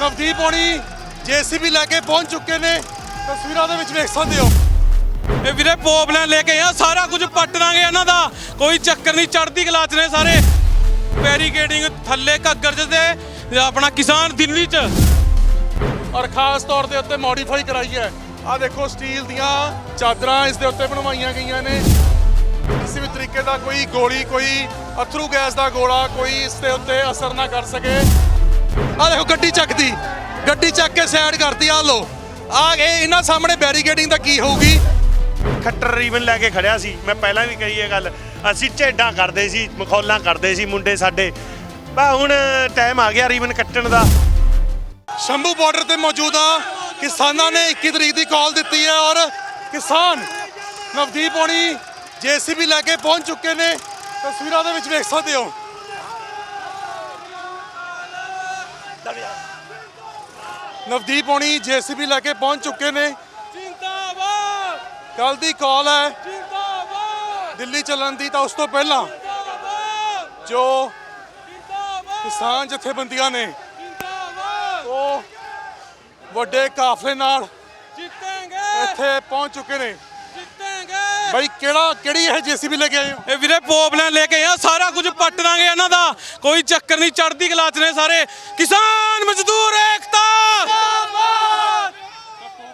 ਨਵਦੀਪ ਹੋਣੀ, ਜੀਸੀਬੀ ਲੈ ਕੇ ਪਹੁੰਚ ਚੁੱਕੇ ਨੇ। ਤਸਵੀਰਾਂ ਦੇ ਵਿੱਚ ਵੇਖ ਸਕਦੇ ਹੋ। ਇਹ ਵੀਰੇ ਪੋਪਲੈਨ ਲੈ ਕੇ ਆ, ਸਾਰਾ ਕੁਝ ਪੱਟ ਦਾਂਗੇ ਇਹਨਾਂ ਦਾ। ਕੋਈ ਚੱਕਰ ਨਹੀਂ ਚੜਦੀ ਕਲਾ ਨੇ ਸਾਰੇ। ਬੈਰੀਕੇਡਿੰਗ ਥੱਲੇ ਘੱਗਰ ਚ ਤੇ ਆਪਣਾ ਕਿਸਾਨ ਦਿੱਲੀ ਚ। ਔਰ ਖਾਸ ਤੌਰ ਦੇ ਉੱਤੇ ਮੋਡੀਫਾਈ ਕਰਾਈ ਹੈ। ਆ ਦੇਖੋ ਸਟੀਲ ਦੀਆਂ ਚਾਦਰਾਂ ਇਸ ਦੇ ਉੱਤੇ ਬਣਵਾਈਆਂ ਗਈਆਂ ਨੇ। ਕਿਸੇ ਵੀ ਤਰੀਕੇ ਦਾ ਕੋਈ ਗੋਲੀ, ਕੋਈ ਅਥਰੂ ਗੈਸ ਦਾ ਗੋਲਾ ਕੋਈ ਇਸ ਦੇ ਉੱਤੇ ਅਸਰ ਨਾ ਕਰ ਸਕੇ। ਆ ਦੇਖੋ ਗੱਡੀ ਚੱਕਦੀ ਗੱਡੀ ਚੱਕ ਕੇ ਸਾਈਡ ਕਰਤੀ ਆ ਲੋ ਆ ਇਹ ਇਹਨਾਂ ਸਾਹਮਣੇ ਬੈਰੀਕੇਡਿੰਗ ਦਾ ਕੀ ਹੋਊਗੀ? ਖੱਟਰ ਰੀਬਨ ਲੈ ਕੇ ਖੜਿਆ ਸੀ। ਮੈਂ ਪਹਿਲਾਂ ਵੀ ਕਹੀ ਇਹ ਗੱਲ। ਅਸੀਂ ਝੇਡਾਂ ਕਰਦੇ ਸੀ ਮਖੌਲਾਂ ਕਰਦੇ ਸੀ ਮੁੰਡੇ ਸਾਡੇ। ਬਾ ਹੁਣ ਟਾਈਮ ਆ ਗਿਆ ਰੀਬਨ ਕੱਟਣ ਦਾ। ਸ਼ੰਭੂ ਬਾਰਡਰ ਤੇ ਮੌਜੂਦ ਆ। ਕਿਸਾਨਾਂ ਨੇ 21 ਤਰੀਕ ਦੀ ਕਾਲ ਦਿੱਤੀ ਹੈ ਔਰ ਕਿਸਾਨ ਨਵਦੀਪ ਹੋਣੀ ਜੀਸੀਬੀ ਲੈ ਕੇ ਪਹੁੰਚ ਚੁੱਕੇ ਨੇ। ਤਸਵੀਰਾਂ ਦੇ ਵਿੱਚ ਵੇਖ ਸਕਦੇ ਹੋ। ਨਵਦੀਪ ਹੋਣੀ ਜੀਸੀਬੀ ਲੈ ਕੇ ਪਹੁੰਚ ਚੁੱਕੇ ਨੇ। ਜਿੰਦਾਬਾਦ। ਕੱਲ ਦੀ ਕਾਲ ਹੈ। ਜਿੰਦਾਬਾਦ। ਦਿੱਲੀ ਚੱਲਣ ਦੀ ਤਾਂ ਉਸ ਤੋਂ ਪਹਿਲਾਂ ਜਿੰਦਾਬਾਦ। ਜੋ ਕਿਸਾਨ ਜਥੇਬੰਦੀਆਂ ਨੇ ਜਿੰਦਾਬਾਦ। ਉਹ ਵੱਡੇ ਕਾਫਲੇ ਨਾਲ ਜਿੱਤਾਂਗੇ ਇੱਥੇ ਪਹੁੰਚ ਚੁੱਕੇ ਨੇ। ਬਾਈ ਕਿਹੜਾ ਕਿਹੜੀ ਇਹ ਜੀਸੀਬੀ ਲੈ ਕੇ ਆਏ ਹੋ? ਇਹ ਵੀਰੇ ਪੋਪਲੈਨ ਲੈ ਕੇ ਆ ਸਾਰਾ ਕੁਝ ਪੱਟ ਦਾਂਗੇ ਇਹਨਾਂ ਦਾ। ਕੋਈ ਚੱਕਰ ਨਹੀਂ ਚੜਦੀ ਕਲਾ ਚ ਨੇ ਸਾਰੇ। ਕਿਸਾਨ ਮਜ਼ਦੂਰ ਏਕਤਾ! ਜਿੰਦਾਬਾਦ!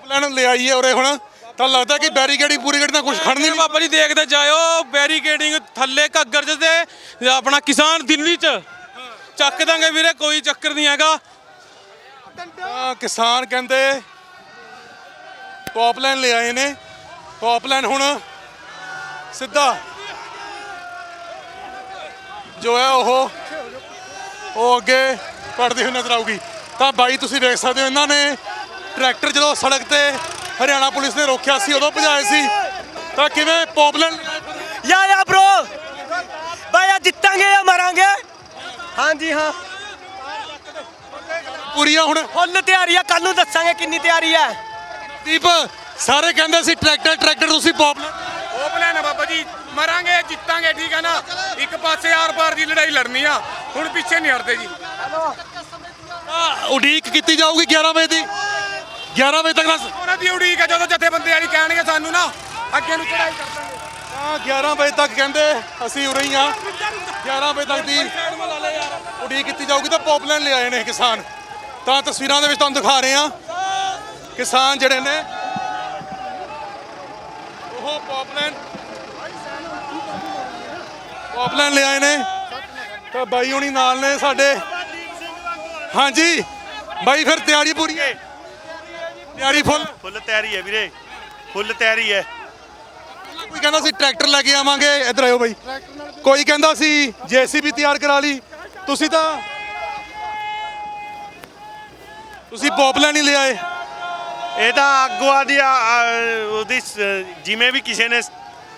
ਪਲਾਨ ਲੈ ਆਈ ਹੈ ਉਰੇ ਹੁਣ। ਤਾਂ ਲੱਗਦਾ ਕਿ ਬੈਰੀਕੇਡਿੰਗ ਪੂਰੀ ਗੱਡੀ ਨਾਲ ਕੁਝ ਖੜਨੀ ਨਹੀਂ। ਬਾਬਾ ਜੀ ਦੇਖਦੇ ਜਾਇਓ ਬੈਰੀਕੇਡਿੰਗ ਥੱਲੇ ਘੱਗਰ ਚ ਤੇ ਆਪਣਾ ਕਿਸਾਨ ਦਿੱਲੀ ਚ। ਚੱਕ ਦਾਂਗੇ ਵੀਰੇ ਕੋਈ ਚੱਕਰ ਨਹੀਂ ਹੈਗਾ। ਤਾਂ ਕਿਸਾਨ ਕਹਿੰਦੇ ਪੌਪਲਾਈਨ ਲੈ ਆਏ ਨੇ। ਪੌਪਲਾਈਨ ਹੁਣ ਸਿੱਧਾ। ਜੋ ਹੈ ਉਹ ਉਹ ਅੱਗੇ ਪੜਦੀ ਹੋਈ ਨਜ਼ਰ ਆਊਗੀ। ਤਾਂ ਬਾਈ ਤੁਸੀਂ ਵੇਖ ਸਕਦੇ ਹੋ ਇਹਨਾਂ ਨੇ ਟਰੈਕਟਰ ਜਦੋਂ ਸੜਕ ਤੇ ਹਰਿਆਣਾ ਪੁਲਿਸ ਨੇ ਰੋਕਿਆ ਸੀ ਉਦੋਂ ਭਜਾਏ ਸੀ। ਤਾਂ ਕਿਵੇਂ ਪੋਪਲਨ? ਯਾ ਯਾ ਬ్రో ਬਾਇਆ ਜਿੱਤਾਂਗੇ ਜਾਂ ਮਰਾਂਗੇ? ਹਾਂਜੀ ਹਾਂ। ਪੂਰੀਆਂ ਹੁਣ। ਫੁੱਲ ਤਿਆਰੀ ਆ ਕੱਲ ਨੂੰ ਦੱਸਾਂਗੇ ਕਿੰਨੀ ਤਿਆਰੀ ਆ। ਦੀਪ ਸਾਰੇ ਕਹਿੰਦੇ ਸੀ ਟਰੈਕਟਰ ਟਰੈਕਟਰ ਤੁਸੀਂ ਪੋਪਲਨ? ਜੀ ਮਰਾਂਗੇ ਜਿੱਤਾਂਗੇ ਠੀਕ ਹੈ ਨਾ? ਇੱਕ ਪਾਸੇ ਆਰ ਪਾਰ ਦੀ ਲੜਾਈ ਲੜਨੀ ਆ ਹੁਣ ਪਿੱਛੇ ਨਹੀਂ ਹਟਦੇ ਜੀ। ਉਡੀਕ ਕੀਤੀ ਜਾਊਗੀ 11 ਵਜੇ ਦੀ। 11 ਵਜੇ ਤੱਕ ਦਾ ਉਹਨਾਂ ਦੀ ਉਡੀਕ ਹੈ ਜਦੋਂ ਜਥੇਬੰਦੀ ਵਾਲੀ ਕਹਿਣਗੇ ਸਾਨੂੰ ਨਾ ਅੱਗੇ ਨੂੰ ਚੜਾਈ ਕਰ ਦਾਂਗੇ। ਤਾਂ 11 ਵਜੇ ਤੱਕ ਕਹਿੰਦੇ ਅਸੀਂ ਉਰੇ ਹੀ ਆ। 11 ਵਜੇ ਤੱਕ ਦੀ ਉਡੀਕ ਕੀਤੀ ਜਾਊਗੀ ਤਾਂ ਪੌਪਲਾਈਨ ਲੈ ਆਏ ਨੇ ਕਿਸਾਨ। ਤਾਂ ਤਸਵੀਰਾਂ ਦੇ ਵਿੱਚ ਤੁਹਾਨੂੰ ਦਿਖਾ ਰਹੇ ਆ ਕਿਸਾਨ ਜਿਹੜੇ ਨੇ ਉਹ ਪੌਪਲਾਈਨ ਪੌਪਲਾਈਨ ਲੈ ਆਏ ਨੇ। ਤਾਂ ਬਾਈ ਹੁਣੀ ਨਾਲ ਨੇ ਸਾਡੇ। ਹਾਂਜੀ। ਬਾਈ ਫਿਰ ਤਿਆਰੀ ਪੂਰੀ ਹੈ। ਤਿਆਰੀ ਫੁੱਲ। ਫੁੱਲ ਤਿਆਰੀ ਹੈ ਵੀਰੇ। ਫੁੱਲ ਤਿਆਰੀ ਹੈ। ਕੋਈ ਕਹਿੰਦਾ ਸੀ ਟਰੈਕਟਰ ਲੈ ਕੇ ਆਵਾਂਗੇ? ਇੱਧਰ ਆਇਓ ਬਾਈ। ਕੋਈ ਕਹਿੰਦਾ ਸੀ ਜੀਸੀਬੀ ਤਿਆਰ ਕਰਾ ਲਈ। ਤੁਸੀਂ ਤਾਂ ਤੁਸੀਂ ਪੌਪਲਾਈਨ ਹੀ ਲੈ ਆਏ। ਇਹ ਤਾਂ ਅੱਗੋਂ ਦੀ ਆ- ਆ, ਉਹਦੀ ਸ- ਜਿਵੇਂ ਵੀ ਕਿਸੇ ਨੇ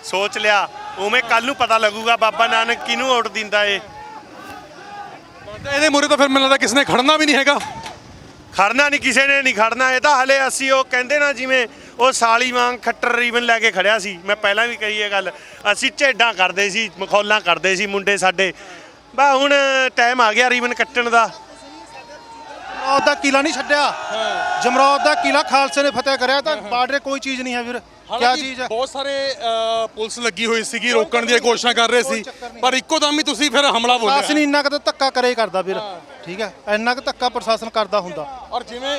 ਸੋਚ ਲਿਆ। ਉਵੇਂ ਕੱਲ ਨੂੰ ਪਤਾ ਲੱਗੂਗਾ ਬਾਬਾ ਨਾਨਕ ਕਿਹਨੂੰ ਵੋਟ ਦਿੰਦਾ ਏ। ਇਹਦੇ ਮੂਰੇ ਤਾਂ ਫਿਰ ਮੈਨੂੰ ਲੱਗਦਾ ਕਿਸੇ ਨੇ ਖੜਨਾ ਵੀ ਨਹੀਂ ਹੈਗਾ। ਖੜਨਾ ਨਹੀਂ ਕਿਸੇ ਨੇ ਨਹੀਂ ਖੜਨਾ। ਇਹ ਤਾਂ ਹਲੇ ਅਸੀਂ ਉਹ ਕਹਿੰਦੇ ਨਾ ਜਿਵੇਂ ਉਹ ਸਾਲੀ ਵਾਂਗ ਖੱਟਰ ਰੀਬਨ ਲੈ ਕੇ ਖੜਿਆ ਸੀ। ਮੈਂ ਪਹਿਲਾਂ ਵੀ ਕਹੀ ਇਹ ਗੱਲ। ਅਸੀਂ ਝੇਡਾਂ ਕਰਦੇ ਸੀ ਮਖੌਲਾਂ ਕਰਦੇ ਸੀ ਮੁੰਡੇ ਸਾਡੇ। ਬਾ ਹੁਣ ਟਾਈਮ ਆ ਗਿਆ ਰੀਬਨ ਕੱਟਣ ਦਾ। ਜਮਰੌਦ ਦਾ ਕਿਲਾ ਨਹੀਂ ਛੱਡਿਆ। ਜਮਰੌਦ ਦਾ ਕਿਲਾ ਖਾਲਸੇ ਨੇ ਫਤਿਹ ਕਰਿਆ ਤਾਂ ਬਾਰਡਰ ਕੋਈ ਚੀਜ਼ ਨਹੀਂ ਹੈ ਵੀਰ ਕੀ ਹਾਲਾਂਕਿ ਚੀਜ਼ ਹੈ? ਬਹੁਤ ਸਾਰੇ ਪੁਲਿਸ ਲੱਗੀ ਹੋਈ ਸੀਗੀ ਰੋਕਣ ਦੀ ਕੋਸ਼ਿਸ਼ਾਂ ਕਰ ਰਹੇ ਸੀ। ਪਰ ਇੱਕੋ ਦਮ ਹੀ ਤੁਸੀਂ ਫਿਰ ਹਮਲਾ ਪ੍ਰਸ਼ਾਸਨ ਬੋਲਿਆ ਇੰਨਾ ਕੁ ਤਾਂ ਧੱਕਾ ਕਰੇ ਕਰਦਾ ਵੀਰ ਠੀਕ ਹੈ ਇੰਨਾ ਕੁ ਧੱਕਾ ਪ੍ਰਸ਼ਾਸਨ ਕਰਦਾ ਹੁੰਦਾ। ਔਰ ਜਿਵੇਂ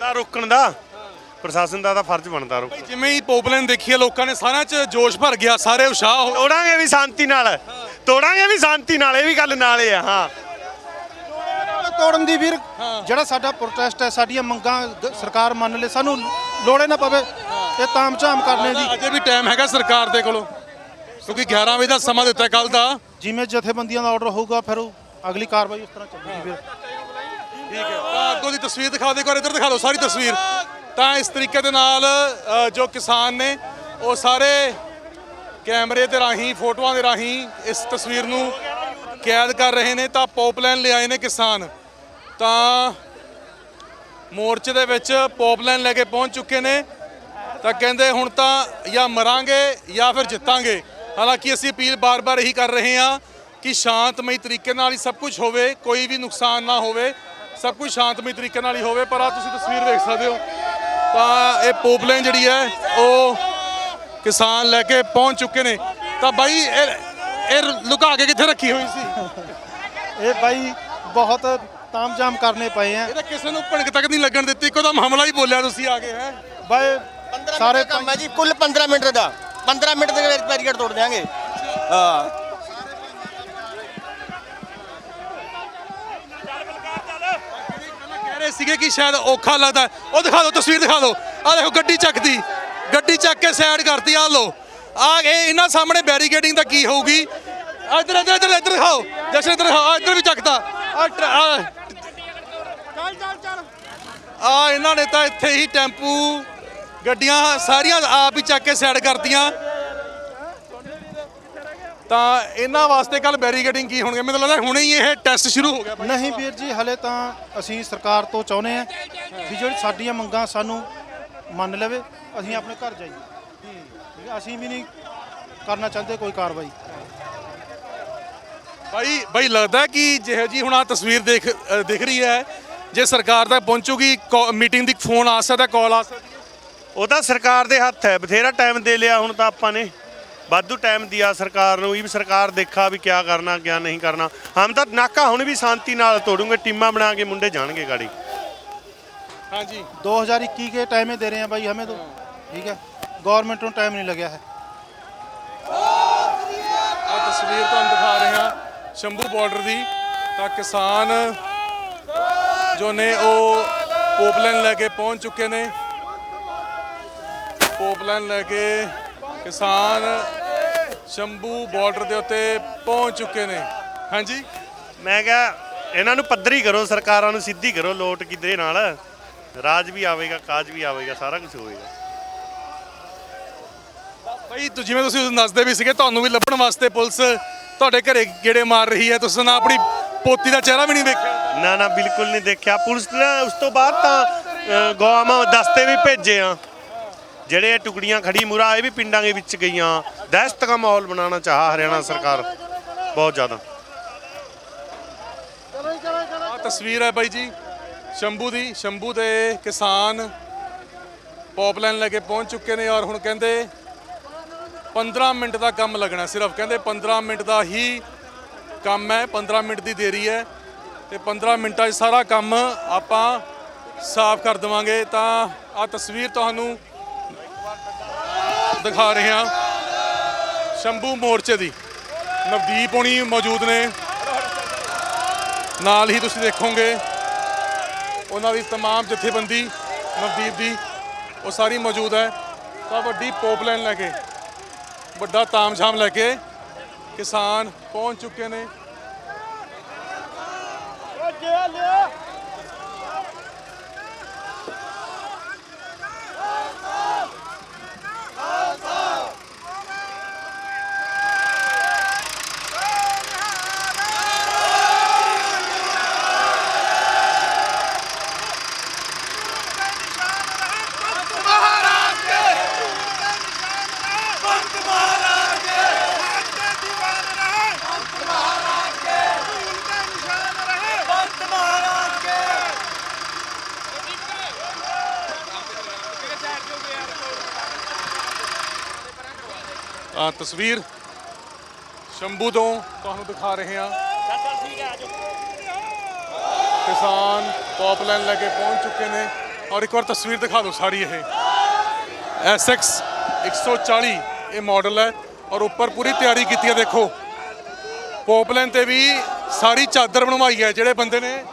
ਦਾ ਰੋਕਣ ਦਾ ਪ੍ਰਸ਼ਾਸਨ ਦਾ ਤਾਂ ਫਰਜ਼ ਬਣਦਾ ਰੋਕ ਜਿਵੇਂ ਹੀ ਪੌਪਲਾਈਨ ਦੇਖੀ ਹੈ ਲੋਕਾਂ ਨੇ ਸਾਰਿਆਂ 'ਚ ਜੋਸ਼ ਭਰ ਗਿਆ ਸਾਰੇ ਉਸ਼ਾਹ ਹੋ ਤੋੜਾਂਗੇ ਵੀ ਸ਼ਾਂਤੀ ਨਾਲ। ਤੋੜਾਂਗੇ ਵੀ ਸ਼ਾਂਤੀ ਨਾਲ ਇਹ ਵੀ ਗੱਲ ਨਾਲ ਹੀ ਆ ਹਾਂ। ਤੋੜਨ ਦੀ ਵੀਰ ਜਿਹੜਾ ਸਾਡਾ ਪ੍ਰੋਟੈਸਟ ਹੈ ਸਾਡੀਆਂ ਮੰਗਾਂ ਗ- ਸਰਕਾਰ ਮੰਨ ਲੇ ਸਾਨੂੰ ਲੋੜੇ ਨਾ ਪਵੇ ਇਹ ਤਾਮਝਾਮ ਕਰਨੇ ਦੀ। ਅਜੇ ਵੀ ਟਾਈਮ ਹੈਗਾ ਸਰਕਾਰ ਦੇ ਕੋਲੋਂ। ਕਿਉਂਕਿ 11 ਵਜੇ ਦਾ ਸਮਾਂ ਦਿੱਤਾ ਕੱਲ ਦਾ। ਜਿਵੇਂ ਜਥੇਬੰਦੀਆਂ ਦਾ ਆਰਡਰ ਹੋਊਗਾ ਫਿਰ ਉਹ ਅਗਲੀ ਕਾਰਵਾਈ ਉਸ ਤਰ੍ਹਾਂ ਚੱਲੇਗੀ ਵੀਰ। ਠੀਕ ਹੈ। ਤਾਂ ਅੱਗੋਂ ਦੀ ਤਸਵੀਰ ਦਿਖਾ ਦੇ ਕੋਰ ਇੱਧਰ ਦਿਖਾ ਦਿਓ ਸਾਰੀ ਤਸਵੀਰ। ਤਾਂ ਇਸ ਤਰੀਕੇ ਦੇ ਨਾਲ ਅ, ਜੋ ਕਿਸਾਨ ਨੇ ਉਹ ਸਾਰੇ ਕੈਮਰੇ ਦੇ ਰਾਹੀਂ ਫੋਟੋਆਂ ਦੇ ਰਾਹੀਂ ਇਸ ਤਸਵੀਰ ਨੂੰ ਕੈਦ ਕਰ ਰਹੇ ਨੇ। ਤਾਂ ਪੌਪਲਾਈਨ ਲਿਆਏ ਨੇ ਕਿਸਾਨ। ਤਾਂ ਮੋਰਚੇ ਦੇ ਵਿੱਚ ਪੋਪਲਾਈਨ ਲੈ ਕੇ ਪਹੁੰਚ ਚੁੱਕੇ ਨੇ। ਤਾਂ ਕਹਿੰਦੇ ਹੁਣ ਤਾਂ ਜਾਂ ਮਰਾਂਗੇ ਜਾਂ ਫਿਰ ਜਿੱਤਾਂਗੇ। ਹਾਲਾਂਕਿ ਅਸੀਂ ਅਪੀਲ ਬਾਰ-ਬਾਰ ਇਹੀ ਕਰ ਰਹੇ ਹਾਂ ਕਿ ਸ਼ਾਂਤਮਈ ਤਰੀਕੇ ਨਾਲ ਹੀ ਸਭ ਕੁਝ ਹੋਵੇ, ਕੋਈ ਵੀ ਨੁਕਸਾਨ ਨਾ ਹੋਵੇ, ਸਭ ਕੁਝ ਸ਼ਾਂਤਮਈ ਤਰੀਕੇ ਨਾਲ ਹੀ ਹੋਵੇ। ਪਰ ਆ ਤੁਸੀਂ ਤਸਵੀਰ ਵੇਖ ਸਕਦੇ ਹੋ। ਤਾਂ ਇਹ ਪੋਪਲਾਈਨ ਜਿਹੜੀ ਹੈ, ਉਹ ਕਿਸਾਨ ਲੈ ਕੇ ਪਹੁੰਚ ਚੁੱਕੇ ਨੇ। ਤਾਂ ਬਾਈ, ਇਹ ਇਹ ਲੁਕਾ ਕੇ ਕਿੱਥੇ ਰੱਖੀ ਹੋਈ ਸੀ? ਇਹ ਬਾਈ ਬਹੁਤ ਤਾਮਜਾਮ ਕਰਨੇ ਪਏ ਆ। ਇਹ ਤਾਂ ਕਿਸੇ ਨੂੰ ਭਣਕ ਤੱਕ ਨਹੀਂ ਲੱਗਣ ਦਿੱਤੀ ਇੱਕੋ ਦਮ ਹਮਲਾ ਹੀ ਬੋਲਿਆ ਤੁਸੀਂ ਆ ਕੇ ਹੈ। ਬਾਈ ਸਾਰੇ ਕੰਮ ਹੈ ਜੀ ਕੁੱਲ 15 ਮਿੰਟ ਦਾ। 15 ਮਿੰਟ ਦੇ ਵਿੱਚ ਬੈਰੀਕੇਡ ਤੋੜ ਦਿਆਂਗੇ। ਹਾਂ। ਕਹਿ ਰਹੇ ਸੀਗੇ ਕਿ ਸ਼ਾਇਦ ਔਖਾ ਲੱਗਦਾ। ਉਹ ਦਿਖਾ ਦਿਓ ਤਸਵੀਰ ਦਿਖਾ ਦਿਓ। ਆ ਦੇਖੋ ਗੱਡੀ ਚੱਕਦੀ। ਗੱਡੀ ਚੱਕ ਕੇ ਸਾਈਡ ਕਰਤੀ ਆ ਲੋ ਆ ਇਹ ਇਹਨਾਂ ਸਾਹਮਣੇ ਬੈਰੀਕੇਡਿੰਗ ਦਾ ਕੀ ਹੋਊਗੀ? ਇੱਧਰ ਇੱਧਰ ਇੱਧਰ ਦਿਖਾਓ। ਜਸ਼ਨ ਇੱਧਰ ਦਿਖਾਓ। ਇੱਧਰ ਵੀ ਚੱਕਤਾ। ਆ ਆ ਇਹਨਾਂ ਨੇ ਤਾਂ ਇੱਥੇ ਹੀ ਟੈਂਪੂ ਗੱਡੀਆਂ ਸਾਰੀਆਂ ਆਪ ਹੀ ਚੱਕ ਕੇ ਸਾਈਡ ਕਰਤੀਆਂ। ਤਾਂ ਇਹਨਾਂ ਵਾਸਤੇ ਕੱਲ ਬੈਰੀਕੇਡਿੰਗ ਕੀ ਹੋਣਗੇ? ਮੈਨੂੰ ਲੱਗਦਾ ਹੁਣੇ ਹੀ ਇਹ ਟੈਸਟ ਸ਼ੁਰੂ ਹੋ ਗਿਆ ਨਹੀਂ ਵੀਰ ਜੀ ਹਲੇ ਤਾਂ ਅਸੀਂ ਸਰਕਾਰ ਤੋਂ ਚਾਹੁੰਦੇ ਆ ਵੀ ਜਿਹੜੀ ਸਾਡੀਆਂ ਮੰਗਾਂ ਸਾਨੂੰ ਮੰਨ ਲਵੇ ਅਸੀਂ ਆਪਣੇ ਘਰ ਜਾਈਏ। ਠੀਕ ਹੈ, ਅਸੀਂ ਵੀ ਨਹੀਂ ਕਰਨਾ ਚਾਹੁੰਦੇ ਕੋਈ ਕਾਰਵਾਈ। ਭਾਈ ਭਾਈ ਲੱਗਦਾ ਕਿ ਜਿਹੋ ਜੀ ਹੁਣ ਆ ਤਸਵੀਰ ਦੇਖ ਅ, ਦਿਖ ਰਹੀ ਹੈ ਜੇ ਸਰਕਾਰ ਤੱਕ ਪਹੁੰਚੂਗੀ ਮੀਟਿੰਗ ਦੀ ਫੋਨ ਆ ਸਕਦਾ ਕਾਲ ਆ ਸਕਦੀ ਹੈ। ਉਹ ਤਾਂ ਸਰਕਾਰ ਦੇ ਹੱਥ ਹੈ ਬਥੇਰਾ ਟਾਈਮ ਦੇ ਲਿਆ ਹੁਣ ਤਾਂ ਆਪਾਂ ਨੇ ਵਾਧੂ ਟਾਈਮ ਦਿਆ ਸਰਕਾਰ ਨੂੰ ਇਹ ਵੀ ਸਰਕਾਰ ਦੇਖਾ ਵੀ ਕਿਆ ਕਰਨਾ ਕਿਆ ਨਹੀਂ ਕਰਨਾ ਹਮ ਤਾਂ ਨਾਕਾ ਹੁਣ ਵੀ ਸ਼ਾਂਤੀ ਨਾਲ ਤੋੜੂਗੇ ਟੀਮਾਂ ਬਣਾ ਕੇ ਮੁੰਡੇ ਜਾਣਗੇ ਗਾੜੀ ਹਾਂਜੀ 2021 के टाइम में दे रहे हैं भाई हमें तो ठीक है गवर्नमेंट को टाइम नहीं लगा है ਆ ਤਸਵੀਰ ਤੁਹਾਨੂੰ ਦਿਖਾ ਰਹੇ ਹਾਂ ਸ਼ੰਭੂ ਬਾਰਡਰ ਦੀ ਤਾਂ ਕਿਸਾਨ ਜੋ ਨੇ ਉਹ ਪੋਪਲਾਈਨ ਲੈ ਕੇ ਪਹੁੰਚ ਚੁੱਕੇ ਨੇ। ਪੋਪਲਾਈਨ ਲੈ ਕੇ ਕਿਸਾਨ ਸ਼ੰਭੂ ਬਾਰਡਰ ਦੇ ਉੱਤੇ ਪਹੁੰਚ ਚੁੱਕੇ ਨੇ। ਹਾਂਜੀ? ਮੈਂ ਕਿਹਾ ਇਹਨਾਂ ਨੂੰ ਪੱਧਰੀ ਕਰੋ ਸਰਕਾਰਾਂ ਨੂੰ ਸਿੱਧੀ ਕਰੋ ਲੋਟ ਕਿਧਰੇ ਨਾਲ। ਰਾਜ ਵੀ ਆਵੇਗਾ ਕਾਜ ਵੀ ਆਵੇਗਾ ਸਾਰਾ ਕੁਝ ਹੋਵੇਗਾ। ਭਾਈ ਜਿਵੇਂ ਤੁਸੀਂ ਦੱਸਦੇ ਵੀ ਸੀਗੇ ਤੁਹਾਨੂੰ ਵੀ ਲੱਭਣ ਵਾਸਤੇ ਪੁਲਿਸ ਤੁਹਾਡੇ ਘਰੇ ਗੇੜੇ ਮਾਰ ਰਹੀ ਹੈ ਤੁਸੀਂ ਨਾ ਆਪਣੀ ਪੋਤੀ ਦਾ ਚਿਹਰਾ ਵੀ ਨਹੀਂ ਵੇਖਿਆ ਨਾ ਨਾ ਬਿਲਕੁਲ ਨਹੀਂ ਦੇਖਿਆ। ਪੁਲਿਸ ਨੇ ਉਸ ਤੋਂ ਬਾਅਦ ਤਾਂ ਗੌਆਵਾਂ ਦਸਤੇ ਵੀ ਭੇਜੇ ਆ। ਜਿਹੜੇ ਇਹ ਟੁਕੜੀਆਂ ਖੜੀ ਮੁਰਾ ਇਹ ਵੀ ਪਿੰਡਾਂ ਦੇ ਵਿੱਚ ਗਈਆਂ। ਦਹਿਸ਼ਤ ਦਾ ਮਾਹੌਲ ਬਣਾਉਣਾ ਚਾਹਾ ਹਰਿਆਣਾ ਸਰਕਾਰ। ਬਹੁਤ ਜ਼ਿਆਦਾ। ਆ ਤਸਵੀਰ ਹੈ ਬਾਈ ਜੀ ਸ਼ੰਭੂ ਦੀ। ਸ਼ੰਭੂ ਦੇ ਕਿਸਾਨ ਪੌਪਲਾਈਨ ਲੈ ਕੇ ਪਹੁੰਚ ਚੁੱਕੇ ਨੇ ਔਰ ਹੁਣ ਕਹਿੰਦੇ 15 ਮਿੰਟ ਦਾ ਕੰਮ ਲੱਗਣਾ। ਸਿਰਫ ਕਹਿੰਦੇ 15 ਮਿੰਟ ਦਾ ਹੀ ਕੰਮ ਹੈ 15 ਮਿੰਟ ਦੀ ਦੇਰੀ ਹੈ ਤੇ 15 ਮਿੰਟਾਂ 'ਚ ਸਾਰਾ ਕੰਮ ਆਪਾਂ ਸਾਫ਼ ਕਰ ਦੇਵਾਂਗੇ ਤਾਂ ਆ ਤਸਵੀਰ ਤੁਹਾਨੂੰ ਦਿਖਾ ਰਹੇ ਹਾਂ ਸ਼ੰਭੂ ਮੋਰਚੇ ਦੀ ਨਵਦੀਪ ਹੋਣੀ ਮੌਜੂਦ ਨੇ ਨਾਲ ਹੀ ਤੁਸੀਂ ਦੇਖੋਗੇ ਉਹਨਾਂ ਦੀ तमाम ਜਥੇਬੰਦੀ ਨਵਦੀਪ ਦੀ ਉਹ ਸਾਰੀ ਮੌਜੂਦ ਹੈ ਤਾਂ ਵੱਡੀ ਪੋਪਲਾਈਨ ਲੈ ਕੇ ਵੱਡਾ ਤਾਮਝਾਮ ਲੈ ਕੇ ਕਿਸਾਨ ਪਹੁੰਚ ਚੁੱਕੇ ਨੇ। ਤਸਵੀਰ ਸ਼ੰਭੂ ਤੋਂ ਤੁਹਾਨੂੰ ਦਿਖਾ ਰਹੇ ਹਾਂ। ਕਿਸਾਨ ਪੌਪਲਾਈਨ ਲੈ ਕੇ ਪਹੁੰਚ ਚੁੱਕੇ ਨੇ। ਔਰ ਇੱਕ ਵਾਰ ਤਸਵੀਰ ਦਿਖਾ ਦਿਓ ਸਾਰੀ ਇਹ। SX 140 ਇਹ ਮਾਡਲ ਹੈ। ਔਰ ਉੱਪਰ ਪੂਰੀ ਤਿਆਰੀ ਕੀਤੀ ਹੈ, ਦੇਖੋ। ਪੌਪਲਾਈਨ ਤੇ ਵੀ ਸਾਰੀ ਚਾਦਰ ਬਣਵਾਈ ਹੈ। ਜਿਹੜੇ ਬੰਦੇ ਨੇ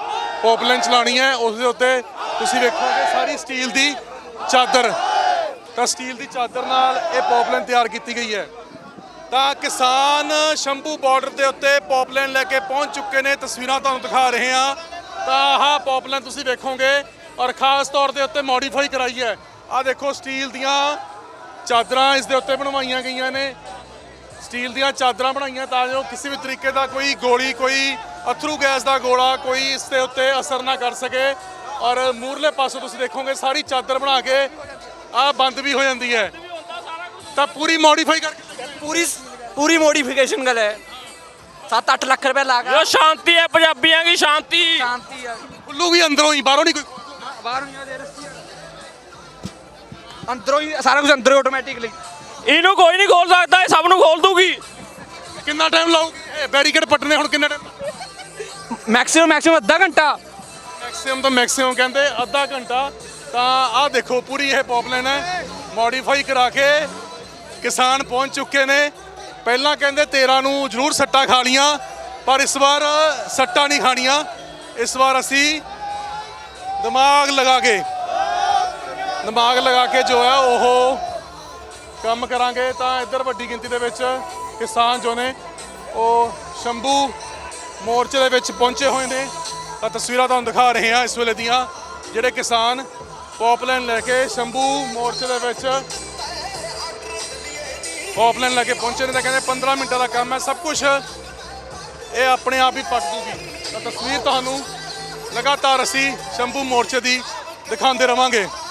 ਪੌਪਲਾਈਨ ਚਲਾਣੀ ਹੈ, ਉਸ ਦੇ ਉੱਤੇ ਤੁਸੀਂ ਵੇਖੋਗੇ ਸਾਰੀ ਸਟੀਲ ਦੀ ਚਾਦਰ। ਤਾਂ ਸਟੀਲ ਦੀ ਚਾਦਰ ਨਾਲ ਇਹ ਪੌਪਲਾਈਨ ਤਿਆਰ ਕੀਤੀ ਗਈ ਹੈ। ਤਾਂ ਕਿਸਾਨ ਸ਼ੰਭੂ ਬਾਰਡਰ ਦੇ ਉੱਤੇ ਪੌਪਲਾਈਨ ਲੈ ਕੇ ਪਹੁੰਚ ਚੁੱਕੇ ਨੇ। ਤਸਵੀਰਾਂ ਤੁਹਾਨੂੰ ਦਿਖਾ ਰਹੇ ਹਾਂ। ਤਾਂ ਆਹ ਪੌਪਲਾਈਨ ਤੁਸੀਂ ਵੇਖੋਗੇ ਔਰ ਖਾਸ ਤੌਰ ਦੇ ਉੱਤੇ ਮੋਡੀਫਾਈ ਕਰਾਈ ਹੈ। ਆਹ ਦੇਖੋ ਸਟੀਲ ਦੀਆਂ ਚਾਦਰਾਂ ਇਸ ਦੇ ਉੱਤੇ ਬਣਵਾਈਆਂ ਗਈਆਂ ਨੇ। ਸਟੀਲ ਦੀਆਂ ਚਾਦਰਾਂ ਬਣਾਈਆਂ ਤਾਂ ਜੋ ਕਿਸੇ ਵੀ ਤਰੀਕੇ ਦਾ ਕੋਈ ਗੋਲੀ, ਕੋਈ ਅਥਰੂ ਗੈਸ ਦਾ ਗੋਲਾ ਕੋਈ ਇਸ ਦੇ ਉੱਤੇ ਅਸਰ ਨਾ ਕਰ ਸਕੇ। ਔਰ ਮੂਰਲੇ ਪਾਸੋਂ ਤੁਸੀਂ ਦੇਖੋਗੇ ਸਾਰੀ ਚਾਦਰ ਬਣਾ ਕੇ ਆ ਬੰਦ ਵੀ ਹੋ ਜਾਂਦੀ ਹੈ। ਤਾਂ ਪੂਰੀ ਮੋਡੀਫਾਈ ਕਰਕੇ ਪੂਰੀ ਪੂਰੀ ਮੋਡੀਫਿਕੇਸ਼ਨ ਗੱਲ ਹੈ। 7-8 ਲੱਖ ਰੁਪਏ ਲਾ ਕੇ। ਜੋ ਸ਼ਾਂਤੀ ਹੈ ਪੰਜਾਬੀਆਂ ਦੀ ਸ਼ਾਂਤੀ। ਸ਼ਾਂਤੀ ਆ ਖੁੱਲੂਗੀ ਅੰਦਰੋਂ ਹੀ ਬਾਹਰੋਂ ਨਹੀਂ ਕੋਈ ਬਾਹਰ ਨਹੀਂ ਆ ਰੱਸੀ ਅੰਦਰੋਂ ਹੀ ਸਾਰਾ ਕੁਝ ਅੰਦਰੋਂ ਆਟੋਮੈਟਿਕਲੀ ਇਹਨੂੰ ਕੋਈ ਨਹੀਂ ਖੋਲ ਸਕਦਾ ਇਹ ਸਭ ਨੂੰ ਖੋਲ ਦੂਗੀ। ਕਿੰਨਾ ਟਾਈਮ ਇਹ ਬੈਰੀਕੇਡ ਪੱਟਨੇ ਹੁਣ ਕਿੰਨਾ ਟਾਈਮ ਮੈਕਸਿਮਮ ਮੈਕਸਿਮਮ ਅੱਧਾ ਘੰਟਾ। ਮੈਕਸਿਮਮ ਤੋਂ ਮੈਕਸਿਮਮ ਕਹਿੰਦੇ ਅੱਧਾ ਘੰਟਾ। ਤਾਂ ਆਹ ਦੇਖੋ ਪੂਰੀ ਇਹ ਪੌਪਲਾਈਨ ਹੈ। ਮੋਡੀਫਾਈ ਕਰਾ ਕੇ ਕਿਸਾਨ ਪਹੁੰਚ ਚੁੱਕੇ ਨੇ। ਪਹਿਲਾਂ ਕਹਿੰਦੇ 13 ਨੂੰ ਜ਼ਰੂਰ ਸੱਟਾਂ ਖਾਣੀਆਂ, ਪਰ ਇਸ ਵਾਰ ਸੱਟਾਂ ਨਹੀਂ ਖਾਣੀਆਂ। ਇਸ ਵਾਰ ਅਸੀਂ ਦਿਮਾਗ ਲਗਾ ਕੇ, ਦਿਮਾਗ ਲਗਾ ਕੇ ਜੋ ਹੈ ਉਹ ਕੰਮ ਕਰਾਂਗੇ। ਤਾਂ ਇੱਧਰ ਵੱਡੀ ਗਿਣਤੀ ਦੇ ਵਿੱਚ ਕਿਸਾਨ ਜੋ ਨੇ, ਉਹ ਸ਼ੰਭੂ ਮੋਰਚੇ ਦੇ ਵਿੱਚ ਪਹੁੰਚੇ ਹੋਏ ਨੇ। ਤਾਂ ਤਸਵੀਰਾਂ ਤੁਹਾਨੂੰ ਦਿਖਾ ਰਹੇ ਹਾਂ ਇਸ ਵੇਲੇ ਦੀਆਂ, ਜਿਹੜੇ ਕਿਸਾਨ ਪੌਪਲਾਈਨ ਲੈ ਕੇ ਸ਼ੰਭੂ ਮੋਰਚੇ ਦੇ ਵਿੱਚ ਪੌਪਲਾਈਨ ਲੈ ਕੇ ਪਹੁੰਚੇ ਨੇ ਤਾਂ ਕਹਿੰਦੇ 15 ਮਿੰਟਾਂ ਦਾ ਕੰਮ ਹੈ, ਸਭ ਕੁਝ ਇਹ ਆਪਣੇ ਆਪ ਹੀ ਪੱਟ ਜੂਗੀ ਤਾਂ ਤਸਵੀਰ ਤੁਹਾਨੂੰ ਲਗਾਤਾਰ ਅਸੀਂ ਸ਼ੰਭੂ ਮੋਰਚੇ ਦੀ ਦਿਖਾਉਂਦੇ ਰਵਾਂਗੇ।